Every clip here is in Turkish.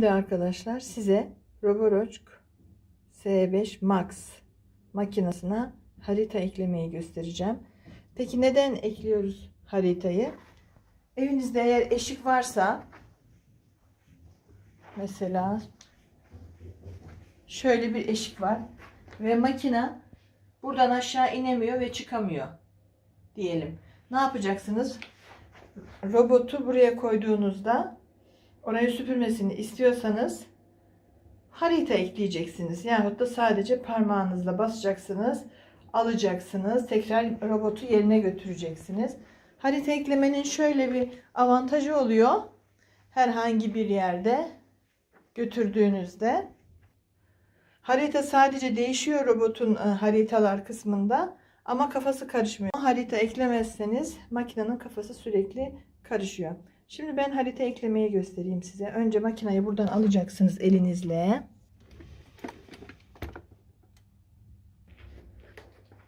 Şimdi arkadaşlar size Roborock S5 Max makinesine harita eklemeyi göstereceğim. Peki neden ekliyoruz haritayı? Evinizde eğer eşik varsa mesela şöyle bir eşik var ve makine buradan aşağı inemiyor ve çıkamıyor diyelim. Ne yapacaksınız? Robotu buraya koyduğunuzda orayı süpürmesini istiyorsanız harita ekleyeceksiniz. Yahut da sadece parmağınızla basacaksınız, alacaksınız, tekrar robotu yerine götüreceksiniz. Harita eklemenin şöyle bir avantajı oluyor. Herhangi bir yerde götürdüğünüzde harita sadece değişiyor robotun e, haritalar kısmında ama kafası karışmıyor. Harita eklemezseniz makinenin kafası sürekli karışıyor. Şimdi ben harita eklemeyi göstereyim size. Önce makinayı buradan alacaksınız elinizle.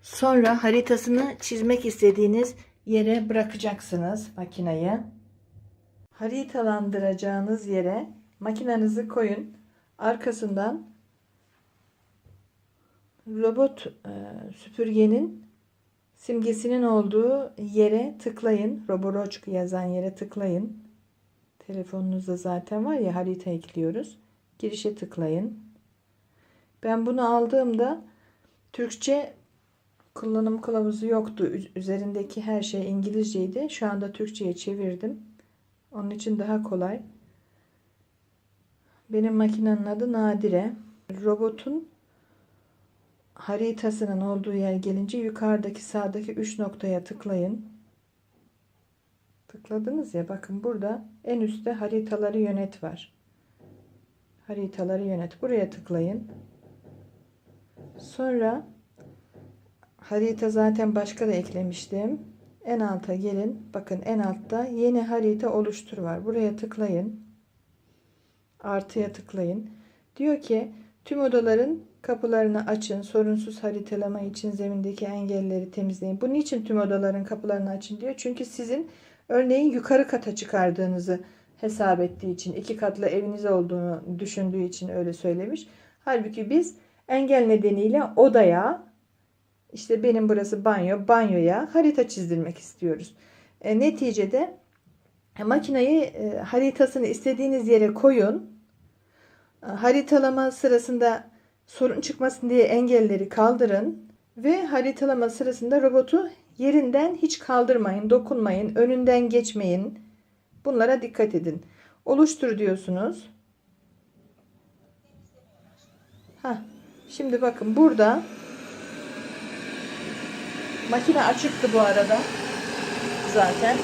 Sonra haritasını çizmek istediğiniz yere bırakacaksınız makinayı. Haritalandıracağınız yere makinenizi koyun. Arkasından robot e, süpürgenin simgesinin olduğu yere tıklayın. Roborock yazan yere tıklayın. Telefonunuzda zaten var ya harita ekliyoruz. Girişe tıklayın. Ben bunu aldığımda Türkçe kullanım kılavuzu yoktu. Üzerindeki her şey İngilizceydi. Şu anda Türkçe'ye çevirdim. Onun için daha kolay. Benim makinenin adı Nadire. Robotun haritasının olduğu yer gelince yukarıdaki sağdaki 3 noktaya tıklayın. Tıkladınız ya bakın burada en üstte haritaları yönet var. Haritaları yönet. Buraya tıklayın. Sonra harita zaten başka da eklemiştim. En alta gelin. Bakın en altta yeni harita oluştur var. Buraya tıklayın. Artıya tıklayın. Diyor ki tüm odaların Kapılarını açın. Sorunsuz haritalama için zemindeki engelleri temizleyin. Bu niçin tüm odaların kapılarını açın diyor. Çünkü sizin örneğin yukarı kata çıkardığınızı hesap ettiği için, iki katlı eviniz olduğunu düşündüğü için öyle söylemiş. Halbuki biz engel nedeniyle odaya, işte benim burası banyo, banyoya harita çizdirmek istiyoruz. E, neticede makineyi e, haritasını istediğiniz yere koyun. Haritalama sırasında sorun çıkmasın diye engelleri kaldırın ve haritalama sırasında robotu yerinden hiç kaldırmayın, dokunmayın, önünden geçmeyin. Bunlara dikkat edin. Oluştur diyorsunuz. Ha, şimdi bakın burada makine açıktı bu arada zaten.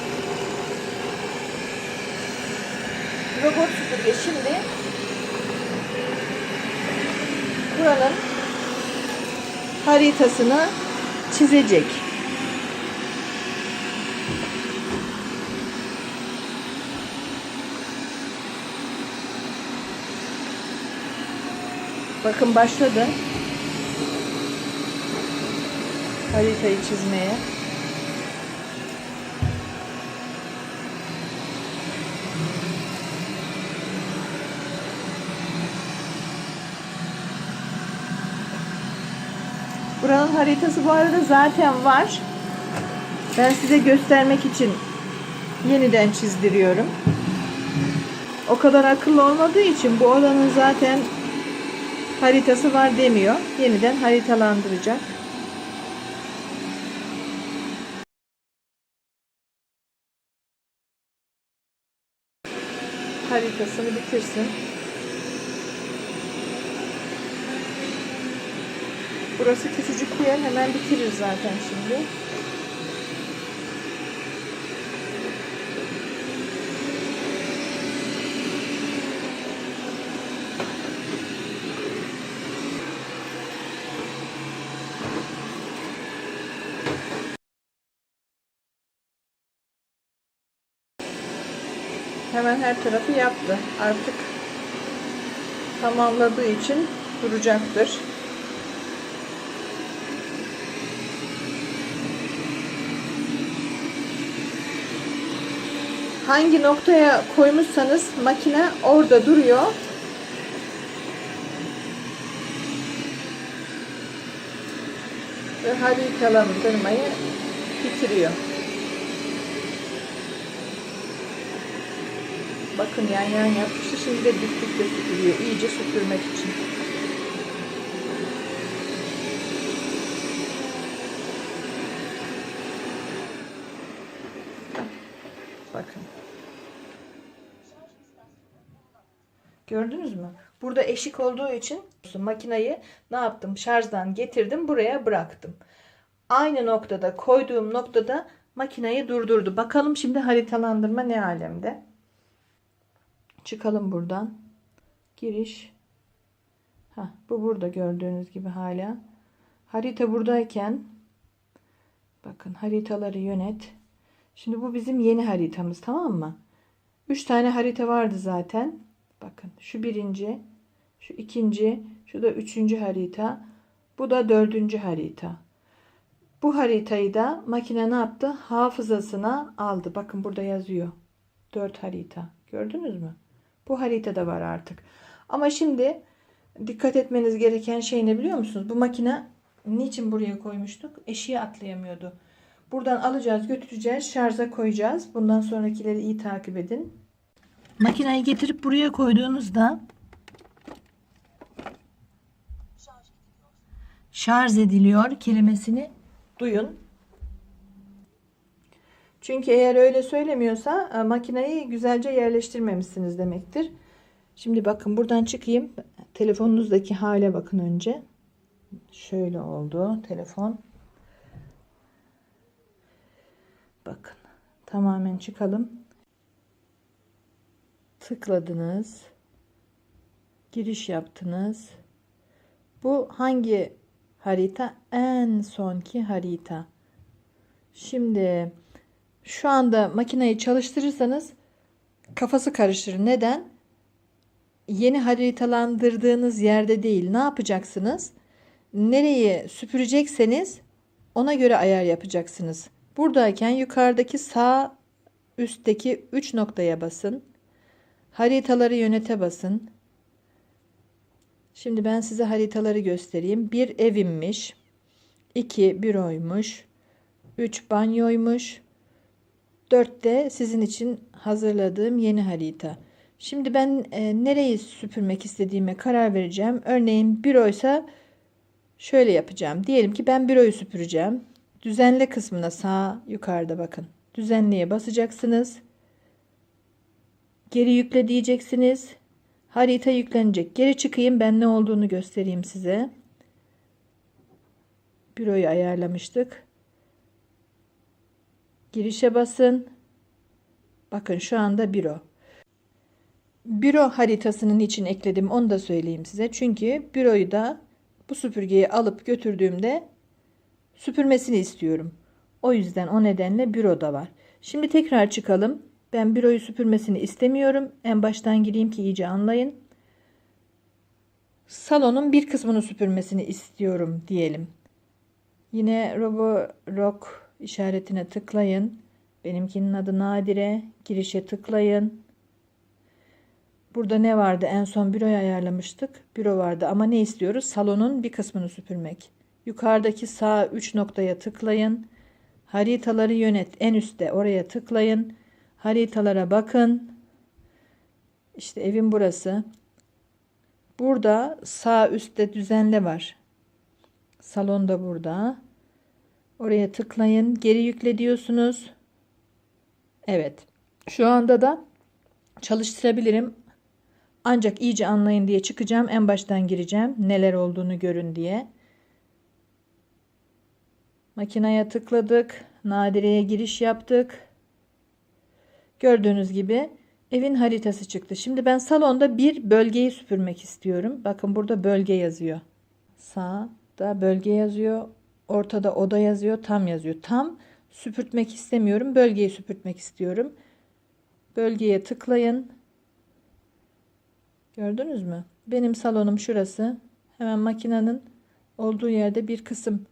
Robot süpürge şimdi buranın haritasını çizecek. Bakın başladı. Haritayı çizmeye. Buranın haritası bu arada zaten var. Ben size göstermek için yeniden çizdiriyorum. O kadar akıllı olmadığı için bu odanın zaten haritası var demiyor. Yeniden haritalandıracak. Haritasını bitirsin. Burası küçücük bir yer. Hemen bitirir zaten şimdi. Hemen her tarafı yaptı. Artık tamamladığı için duracaktır. hangi noktaya koymuşsanız makine orada duruyor. Ve harikalandırmayı bitiriyor. Bakın yan yan yapmıştı. Şimdi de dik dik de süpürüyor. İyice süpürmek için. Gördünüz mü? Burada eşik olduğu için makinayı ne yaptım? Şarjdan getirdim buraya bıraktım. Aynı noktada koyduğum noktada makinayı durdurdu. Bakalım şimdi haritalandırma ne alemde? Çıkalım buradan. Giriş. Ha, bu burada gördüğünüz gibi hala. Harita buradayken bakın haritaları yönet. Şimdi bu bizim yeni haritamız tamam mı? 3 tane harita vardı zaten. Bakın şu birinci, şu ikinci, şu da üçüncü harita. Bu da dördüncü harita. Bu haritayı da makine ne yaptı? Hafızasına aldı. Bakın burada yazıyor. 4 harita. Gördünüz mü? Bu haritada var artık. Ama şimdi dikkat etmeniz gereken şey ne biliyor musunuz? Bu makine niçin buraya koymuştuk? Eşiğe atlayamıyordu. Buradan alacağız, götüreceğiz, şarja koyacağız. Bundan sonrakileri iyi takip edin. Makineyi getirip buraya koyduğunuzda şarj ediliyor kelimesini duyun. Çünkü eğer öyle söylemiyorsa e, makineyi güzelce yerleştirmemişsiniz demektir. Şimdi bakın buradan çıkayım. Telefonunuzdaki hale bakın önce. Şöyle oldu telefon. Bakın tamamen çıkalım. Tıkladınız. Giriş yaptınız. Bu hangi harita? En sonki harita. Şimdi şu anda makineyi çalıştırırsanız kafası karışır. Neden? Yeni haritalandırdığınız yerde değil. Ne yapacaksınız? Nereyi süpürecekseniz ona göre ayar yapacaksınız. Buradayken yukarıdaki sağ üstteki 3 noktaya basın. Haritaları yönete basın. Şimdi ben size haritaları göstereyim. Bir evimmiş. 2 büroymuş. 3 banyoymuş. 4 de sizin için hazırladığım yeni harita. Şimdi ben e, nereyi süpürmek istediğime karar vereceğim. Örneğin büroysa şöyle yapacağım. Diyelim ki ben büroyu süpüreceğim. Düzenle kısmına sağ yukarıda bakın. Düzenleye basacaksınız. Geri yükle diyeceksiniz. Harita yüklenecek. Geri çıkayım ben ne olduğunu göstereyim size. Büroyu ayarlamıştık. Girişe basın. Bakın şu anda büro. Büro haritasının için ekledim onu da söyleyeyim size. Çünkü büroyu da bu süpürgeyi alıp götürdüğümde süpürmesini istiyorum. O yüzden o nedenle büroda var. Şimdi tekrar çıkalım. Ben büroyu süpürmesini istemiyorum. En baştan gireyim ki iyice anlayın. Salonun bir kısmını süpürmesini istiyorum diyelim. Yine Robo Rock işaretine tıklayın. Benimkinin adı Nadire. Girişe tıklayın. Burada ne vardı? En son büroyu ayarlamıştık. Büro vardı ama ne istiyoruz? Salonun bir kısmını süpürmek. Yukarıdaki sağ 3 noktaya tıklayın. Haritaları yönet en üstte oraya tıklayın. Haritalara bakın. İşte evin burası. Burada sağ üstte düzenle var. Salon da burada. Oraya tıklayın. Geri yükle diyorsunuz. Evet. Şu anda da çalıştırabilirim. Ancak iyice anlayın diye çıkacağım. En baştan gireceğim. Neler olduğunu görün diye. Makineye tıkladık. Nadire'ye giriş yaptık. Gördüğünüz gibi evin haritası çıktı. Şimdi ben salonda bir bölgeyi süpürmek istiyorum. Bakın burada bölge yazıyor. Sağda bölge yazıyor. Ortada oda yazıyor. Tam yazıyor. Tam süpürtmek istemiyorum. Bölgeyi süpürtmek istiyorum. Bölgeye tıklayın. Gördünüz mü? Benim salonum şurası. Hemen makinenin olduğu yerde bir kısım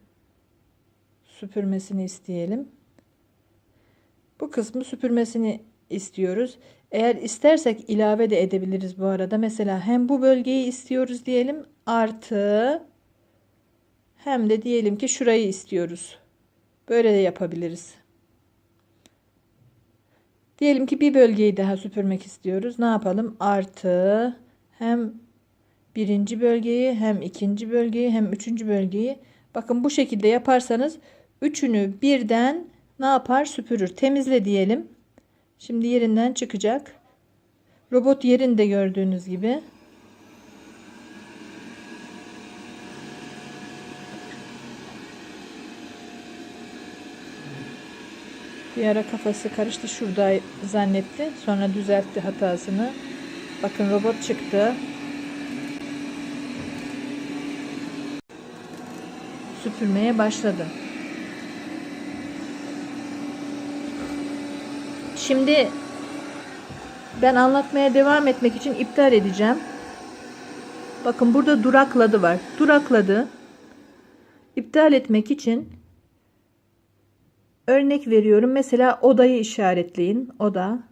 süpürmesini isteyelim. Bu kısmı süpürmesini istiyoruz. Eğer istersek ilave de edebiliriz bu arada. Mesela hem bu bölgeyi istiyoruz diyelim artı hem de diyelim ki şurayı istiyoruz. Böyle de yapabiliriz. Diyelim ki bir bölgeyi daha süpürmek istiyoruz. Ne yapalım? Artı hem birinci bölgeyi hem ikinci bölgeyi hem üçüncü bölgeyi. Bakın bu şekilde yaparsanız üçünü birden ne yapar? Süpürür. Temizle diyelim. Şimdi yerinden çıkacak. Robot yerinde gördüğünüz gibi. Bir ara kafası karıştı şurada zannetti. Sonra düzeltti hatasını. Bakın robot çıktı. Süpürmeye başladı. Şimdi ben anlatmaya devam etmek için iptal edeceğim. Bakın burada durakladı var. Durakladı. İptal etmek için örnek veriyorum. Mesela odayı işaretleyin. Oda.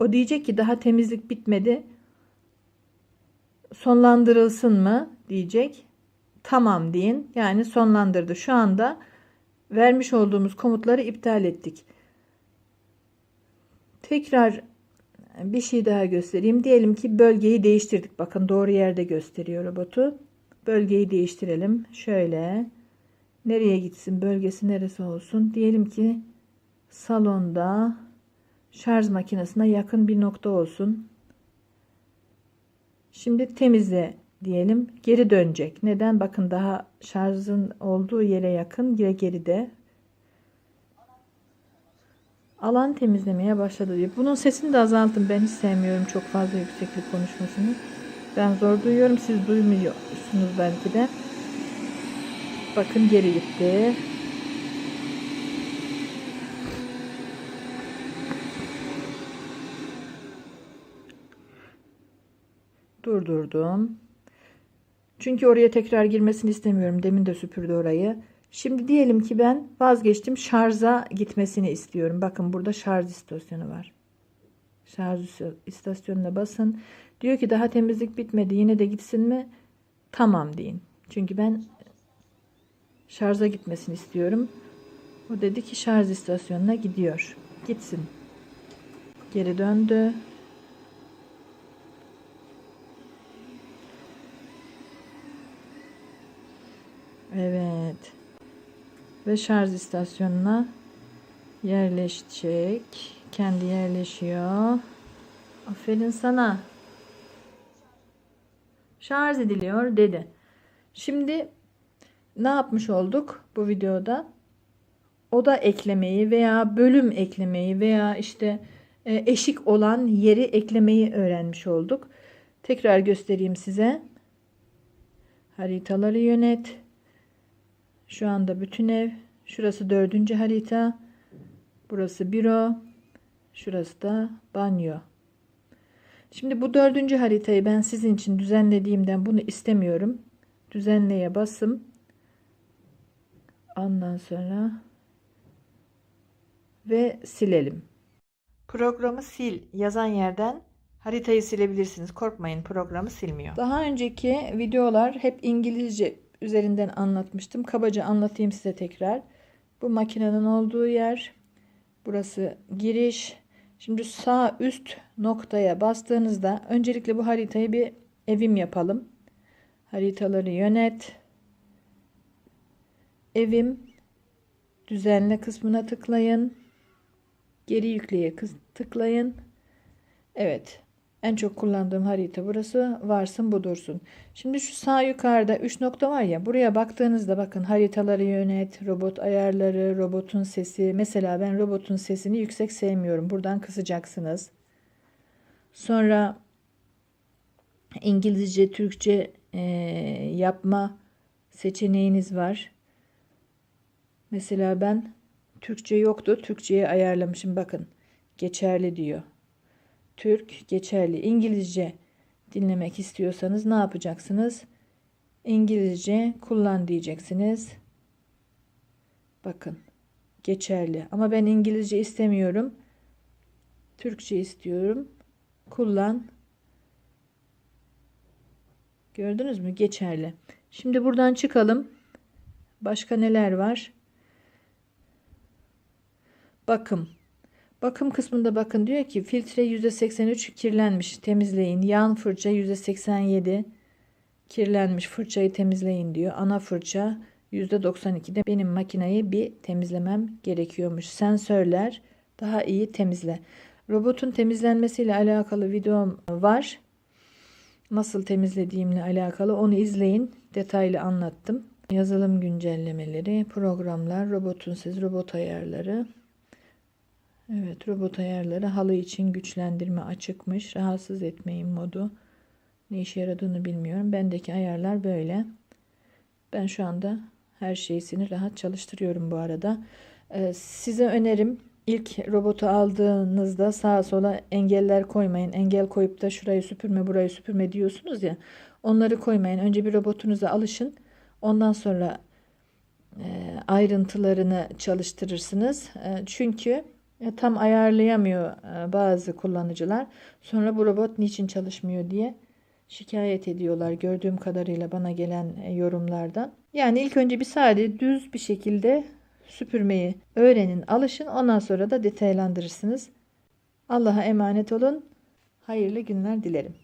O diyecek ki daha temizlik bitmedi. Sonlandırılsın mı diyecek. Tamam deyin. Yani sonlandırdı. Şu anda vermiş olduğumuz komutları iptal ettik. Tekrar bir şey daha göstereyim. Diyelim ki bölgeyi değiştirdik. Bakın doğru yerde gösteriyor robotu. Bölgeyi değiştirelim. Şöyle. Nereye gitsin? Bölgesi neresi olsun? Diyelim ki salonda şarj makinesine yakın bir nokta olsun. Şimdi temizle diyelim. Geri dönecek. Neden? Bakın daha şarjın olduğu yere yakın. Geri geride. Alan temizlemeye başladı diyor. Bunun sesini de azaltın. Ben hiç sevmiyorum çok fazla yükseklik konuşmasını. Ben zor duyuyorum. Siz duymuyorsunuz belki de. Bakın geri gitti. Durdurdum. Çünkü oraya tekrar girmesini istemiyorum. Demin de süpürdü orayı. Şimdi diyelim ki ben vazgeçtim. Şarja gitmesini istiyorum. Bakın burada şarj istasyonu var. Şarj istasyonuna basın. Diyor ki daha temizlik bitmedi. Yine de gitsin mi? Tamam deyin. Çünkü ben şarja gitmesini istiyorum. O dedi ki şarj istasyonuna gidiyor. Gitsin. Geri döndü. Evet. Ve şarj istasyonuna yerleşecek. Kendi yerleşiyor. Aferin sana. Şarj ediliyor dedi. Şimdi ne yapmış olduk bu videoda? Oda eklemeyi veya bölüm eklemeyi veya işte e, eşik olan yeri eklemeyi öğrenmiş olduk. Tekrar göstereyim size. Haritaları yönet. Şu anda bütün ev. Şurası dördüncü harita. Burası büro. Şurası da banyo. Şimdi bu dördüncü haritayı ben sizin için düzenlediğimden bunu istemiyorum. Düzenleye basım. Ondan sonra ve silelim. Programı sil yazan yerden haritayı silebilirsiniz. Korkmayın programı silmiyor. Daha önceki videolar hep İngilizce üzerinden anlatmıştım. Kabaca anlatayım size tekrar. Bu makinenin olduğu yer. Burası giriş. Şimdi sağ üst noktaya bastığınızda öncelikle bu haritayı bir evim yapalım. Haritaları yönet. Evim düzenle kısmına tıklayın. Geri yükleye tıklayın. Evet. En çok kullandığım harita burası. Varsın bu dursun. Şimdi şu sağ yukarıda 3 nokta var ya. Buraya baktığınızda bakın haritaları yönet, robot ayarları, robotun sesi. Mesela ben robotun sesini yüksek sevmiyorum. Buradan kısacaksınız. Sonra İngilizce, Türkçe e, yapma seçeneğiniz var. Mesela ben Türkçe yoktu. Türkçe'ye ayarlamışım. Bakın geçerli diyor. Türk geçerli. İngilizce dinlemek istiyorsanız ne yapacaksınız? İngilizce kullan diyeceksiniz. Bakın geçerli. Ama ben İngilizce istemiyorum. Türkçe istiyorum. Kullan. Gördünüz mü? Geçerli. Şimdi buradan çıkalım. Başka neler var? Bakım. Bakım kısmında bakın diyor ki filtre %83 kirlenmiş temizleyin. Yan fırça %87 kirlenmiş fırçayı temizleyin diyor. Ana fırça %92'de benim makineyi bir temizlemem gerekiyormuş. Sensörler daha iyi temizle. Robotun temizlenmesiyle alakalı videom var. Nasıl temizlediğimle alakalı onu izleyin. Detaylı anlattım. Yazılım güncellemeleri, programlar, robotun siz robot ayarları. Evet robot ayarları halı için güçlendirme açıkmış. Rahatsız etmeyin modu. Ne işe yaradığını bilmiyorum. Bendeki ayarlar böyle. Ben şu anda her şeysini rahat çalıştırıyorum bu arada. Ee, size önerim ilk robotu aldığınızda sağa sola engeller koymayın. Engel koyup da şurayı süpürme burayı süpürme diyorsunuz ya. Onları koymayın. Önce bir robotunuza alışın. Ondan sonra e, ayrıntılarını çalıştırırsınız. E, çünkü tam ayarlayamıyor e, bazı kullanıcılar. Sonra bu robot niçin çalışmıyor diye şikayet ediyorlar gördüğüm kadarıyla bana gelen e, yorumlardan. Yani ilk önce bir sade düz bir şekilde süpürmeyi öğrenin, alışın. Ondan sonra da detaylandırırsınız. Allah'a emanet olun. Hayırlı günler dilerim.